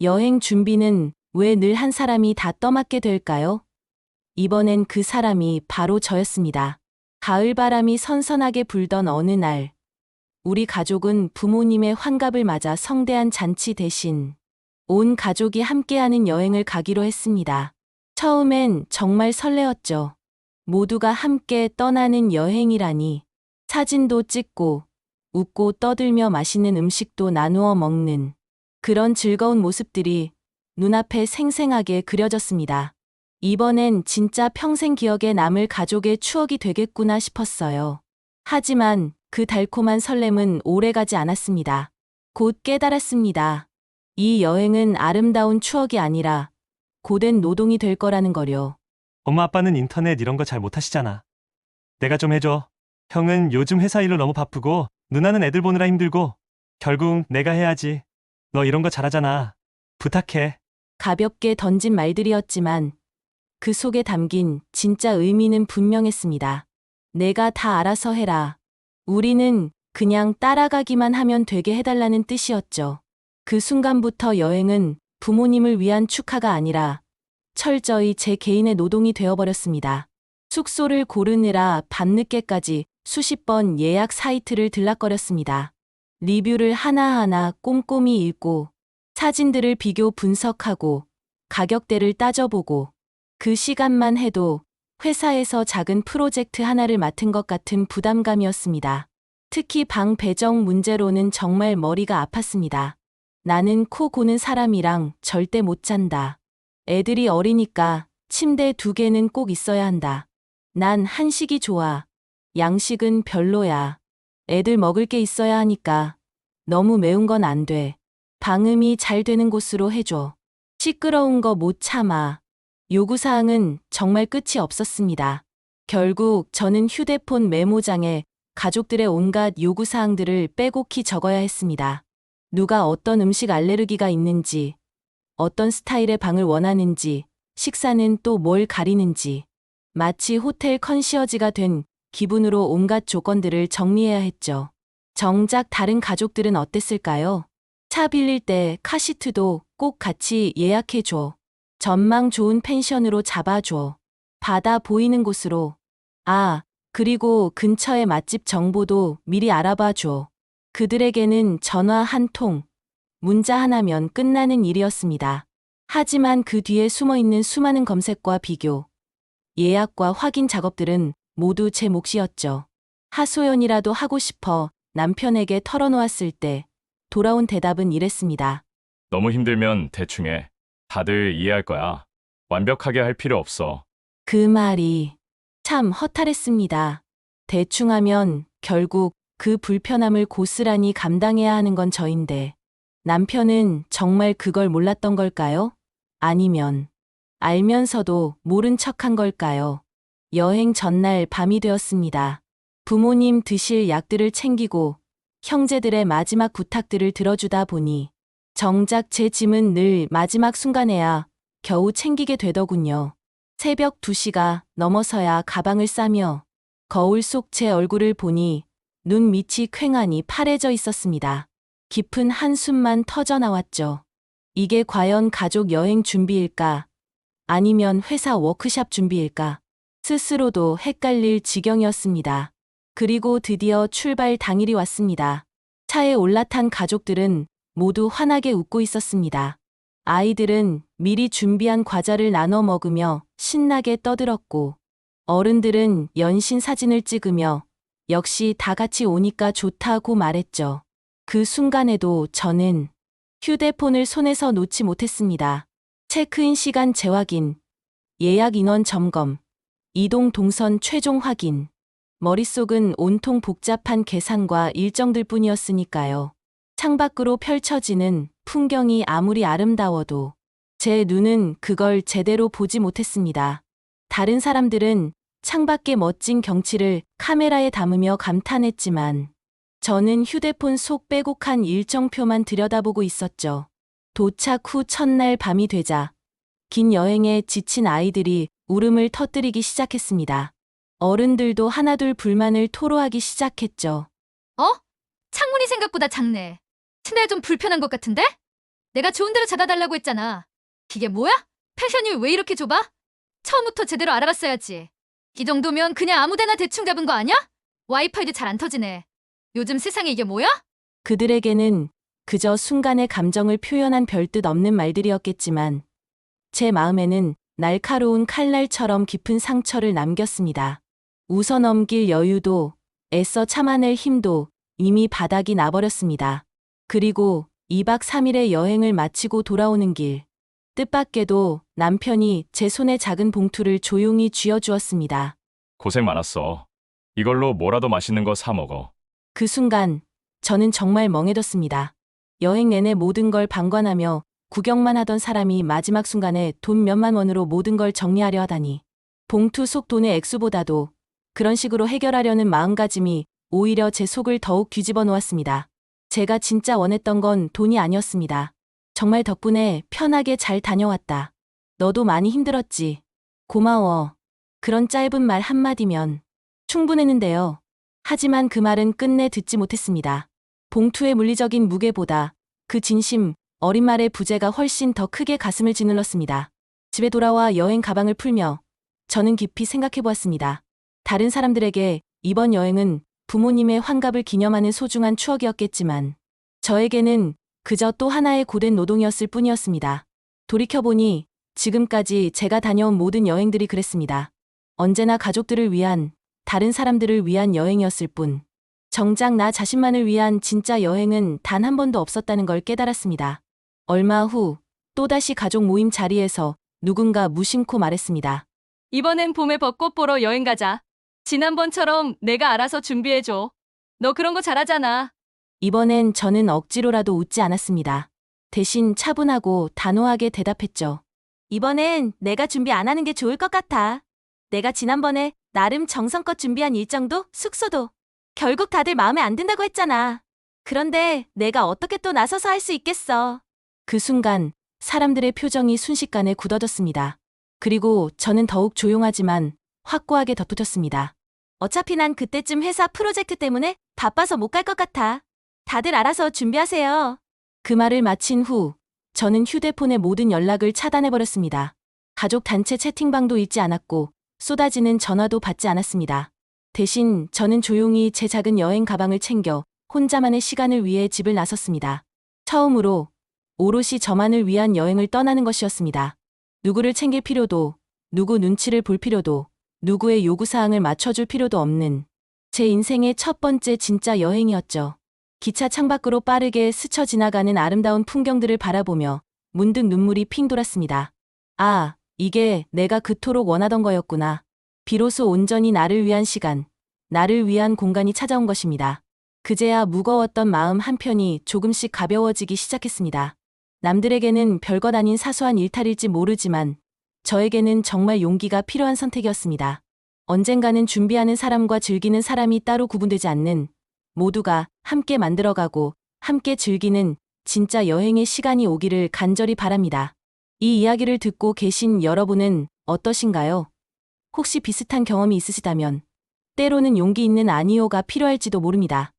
여행 준비는 왜 늘 한 사람이 다 떠맡게 될까요? 이번엔 그 사람이 바로 저였습니다. 가을 바람이 선선하게 불던 어느 날, 우리 가족은 부모님의 환갑을 맞아 성대한 잔치 대신 온 가족이 함께하는 여행을 가기로 했습니다. 처음엔 정말 설레었죠. 모두가 함께 떠나는 여행이라니 사진도 찍고 웃고 떠들며 맛있는 음식도 나누어 먹는 그런 즐거운 모습들이 눈앞에 생생하게 그려졌습니다. 이번엔 진짜 평생 기억에 남을 가족의 추억이 되겠구나 싶었어요. 하지만 그 달콤한 설렘은 오래가지 않았습니다. 곧 깨달았습니다. 이 여행은 아름다운 추억이 아니라 고된 노동이 될 거라는 거요. 엄마 아빠는 인터넷 이런 거 잘 못하시잖아. 내가 좀 해줘. 형은 요즘 회사 일로 너무 바쁘고 누나는 애들 보느라 힘들고 결국 내가 해야지. 너 이런 거 잘하잖아. 부탁해. 가볍게 던진 말들이었지만 그 속에 담긴 진짜 의미는 분명했습니다. 내가 다 알아서 해라. 우리는 그냥 따라가기만 하면 되게 해달라는 뜻이었죠. 그 순간부터 여행은 부모님을 위한 축하가 아니라 철저히 제 개인의 노동이 되어버렸습니다. 숙소를 고르느라 밤늦게까지 수십 번 예약 사이트를 들락거렸습니다. 리뷰를 하나하나 꼼꼼히 읽고 사진들을 비교 분석하고 가격대를 따져보고 그 시간만 해도 회사에서 작은 프로젝트 하나를 맡은 것 같은 부담감이었습니다. 특히 방 배정 문제로는 정말 머리가 아팠습니다. 나는 코 고는 사람이랑 절대 못 잔다. 애들이 어리니까 침대 두 개는 꼭 있어야 한다. 난 한식이 좋아. 양식은 별로야. 애들 먹을 게 있어야 하니까 너무 매운 건 안 돼. 방음이 잘 되는 곳으로 해줘. 시끄러운 거 못 참아. 요구사항은 정말 끝이 없었습니다. 결국 저는 휴대폰 메모장에 가족들의 온갖 요구사항들을 빼곡히 적어야 했습니다. 누가 어떤 음식 알레르기가 있는지, 어떤 스타일의 방을 원하는지, 식사는 또 뭘 가리는지, 마치 호텔 컨시어지가 된 기분으로 온갖 조건들을 정리해야 했죠. 정작 다른 가족들은 어땠을까요? 차 빌릴 때 카시트도 꼭 같이 예약해줘. 전망 좋은 펜션으로 잡아줘. 바다 보이는 곳으로. 아, 그리고 근처의 맛집 정보도 미리 알아봐줘. 그들에게는 전화 한 통, 문자 하나면 끝나는 일이었습니다. 하지만 그 뒤에 숨어 있는 수많은 검색과 비교, 예약과 확인 작업들은 모두 제 몫이었죠. 하소연이라도 하고 싶어 남편에게 털어놓았을 때 돌아온 대답은 이랬습니다. 너무 힘들면 대충 해. 다들 이해할 거야. 완벽하게 할 필요 없어. 그 말이 참 허탈했습니다. 대충 하면 결국 그 불편함을 고스란히 감당해야 하는 건 저인데 남편은 정말 그걸 몰랐던 걸까요? 아니면 알면서도 모른 척한 걸까요? 여행 전날 밤이 되었습니다. 부모님 드실 약들을 챙기고 형제들의 마지막 부탁들을 들어주다 보니 정작 제 짐은 늘 마지막 순간에야 겨우 챙기게 되더군요. 새벽 2시가 넘어서야 가방을 싸며 거울 속 제 얼굴을 보니 눈 밑이 퀭하니 파래져 있었습니다. 깊은 한숨만 터져 나왔죠. 이게 과연 가족 여행 준비일까? 아니면 회사 워크샵 준비일까? 스스로도 헷갈릴 지경이었습니다. 그리고 드디어 출발 당일이 왔습니다. 차에 올라탄 가족들은 모두 환하게 웃고 있었습니다. 아이들은 미리 준비한 과자를 나눠 먹으며 신나게 떠들었고, 어른들은 연신 사진을 찍으며 역시 다 같이 오니까 좋다고 말했죠. 그 순간에도 저는 휴대폰을 손에서 놓지 못했습니다. 체크인 시간 재확인, 예약 인원 점검, 이동 동선 최종 확인. 머릿속은 온통 복잡한 계산과 일정들 뿐이었으니까요. 창밖으로 펼쳐지는 풍경이 아무리 아름다워도 제 눈은 그걸 제대로 보지 못했습니다. 다른 사람들은 창밖의 멋진 경치를 카메라에 담으며 감탄했지만 저는 휴대폰 속 빼곡한 일정표만 들여다보고 있었죠. 도착 후 첫날 밤이 되자 긴 여행에 지친 아이들이 울음을 터뜨리기 시작했습니다. 어른들도 하나둘 불만을 토로하기 시작했죠. 창문이 생각보다 작네. 침대 좀 불편한 것 같은데? 내가 좋은 데로 자다 달라고 했잖아. 이게 뭐야? 펜션이 왜 이렇게 좁아? 처음부터 제대로 알아봤어야지. 이 정도면 그냥 아무데나 대충 잡은 거 아니야? 와이파이도 잘 안 터지네. 요즘 세상에 이게 뭐야? 그들에게는 그저 순간의 감정을 표현한 별뜻 없는 말들이었겠지만 제 마음에는 날카로운 칼날처럼 깊은 상처를 남겼습니다. 웃어 넘길 여유도 애써 참아낼 힘도 이미 바닥이 나버렸습니다. 그리고 2박 3일의 여행을 마치고 돌아오는 길. 뜻밖에도 남편이 제 손에 작은 봉투를 조용히 쥐어주었습니다. 고생 많았어. 이걸로 뭐라도 맛있는 거 사 먹어. 그 순간 저는 정말 멍해졌습니다. 여행 내내 모든 걸 방관하며 구경만 하던 사람이 마지막 순간에 돈 몇만 원으로 모든 걸 정리하려 하다니. 봉투 속 돈의 액수보다도 그런 식으로 해결하려는 마음가짐이 오히려 제 속을 더욱 뒤집어 놓았습니다. 제가 진짜 원했던 건 돈이 아니었습니다. 정말 덕분에 편하게 잘 다녀왔다. 너도 많이 힘들었지. 고마워. 그런 짧은 말 한마디면 충분했는데요. 하지만 그 말은 끝내 듣지 못했습니다. 봉투의 물리적인 무게보다 그 진심, 어린 말의 부재가 훨씬 더 크게 가슴을 짓눌렀습니다. 집에 돌아와 여행 가방을 풀며 저는 깊이 생각해 보았습니다. 다른 사람들에게 이번 여행은 부모님의 환갑을 기념하는 소중한 추억이었겠지만 저에게는 그저 또 하나의 고된 노동이었을 뿐이었습니다. 돌이켜보니 지금까지 제가 다녀온 모든 여행들이 그랬습니다. 언제나 가족들을 위한, 다른 사람들을 위한 여행이었을 뿐. 정작 나 자신만을 위한 진짜 여행은 단 한 번도 없었다는 걸 깨달았습니다. 얼마 후, 또다시 가족 모임 자리에서 누군가 무심코 말했습니다. 이번엔 봄에 벚꽃 보러 여행 가자. 지난번처럼 내가 알아서 준비해줘. 너 그런 거 잘하잖아. 이번엔 저는 억지로라도 웃지 않았습니다. 대신 차분하고 단호하게 대답했죠. 이번엔 내가 준비 안 하는 게 좋을 것 같아. 내가 지난번에 나름 정성껏 준비한 일정도 숙소도 결국 다들 마음에 안 든다고 했잖아. 그런데 내가 어떻게 또 나서서 할 수 있겠어. 그 순간 사람들의 표정이 순식간에 굳어졌습니다. 그리고 저는 더욱 조용하지만 확고하게 덧붙였습니다. 어차피 난 그때쯤 회사 프로젝트 때문에 바빠서 못 갈 것 같아. 다들 알아서 준비하세요. 그 말을 마친 후 저는 휴대폰의 모든 연락을 차단해버렸습니다. 가족 단체 채팅방도 잊지 않았고 쏟아지는 전화도 받지 않았습니다. 대신 저는 조용히 제 작은 여행 가방을 챙겨 혼자만의 시간을 위해 집을 나섰습니다. 처음으로 오롯이 저만을 위한 여행을 떠나는 것이었습니다. 누구를 챙길 필요도, 누구 눈치를 볼 필요도, 누구의 요구사항을 맞춰줄 필요도 없는 제 인생의 첫 번째 진짜 여행이었죠. 기차 창밖으로 빠르게 스쳐 지나가는 아름다운 풍경들을 바라보며 문득 눈물이 핑 돌았습니다. 아, 이게 내가 그토록 원하던 거였구나. 비로소 온전히 나를 위한 시간, 나를 위한 공간이 찾아온 것입니다. 그제야 무거웠던 마음 한편이 조금씩 가벼워지기 시작했습니다. 남들에게는 별것 아닌 사소한 일탈일지 모르지만 저에게는 정말 용기가 필요한 선택이었습니다. 언젠가는 준비하는 사람과 즐기는 사람이 따로 구분되지 않는 모두가 함께 만들어가고 함께 즐기는 진짜 여행의 시간이 오기를 간절히 바랍니다. 이 이야기를 듣고 계신 여러분은 어떠신가요? 혹시 비슷한 경험이 있으시다면 때로는 용기 있는 아니오가 필요할지도 모릅니다.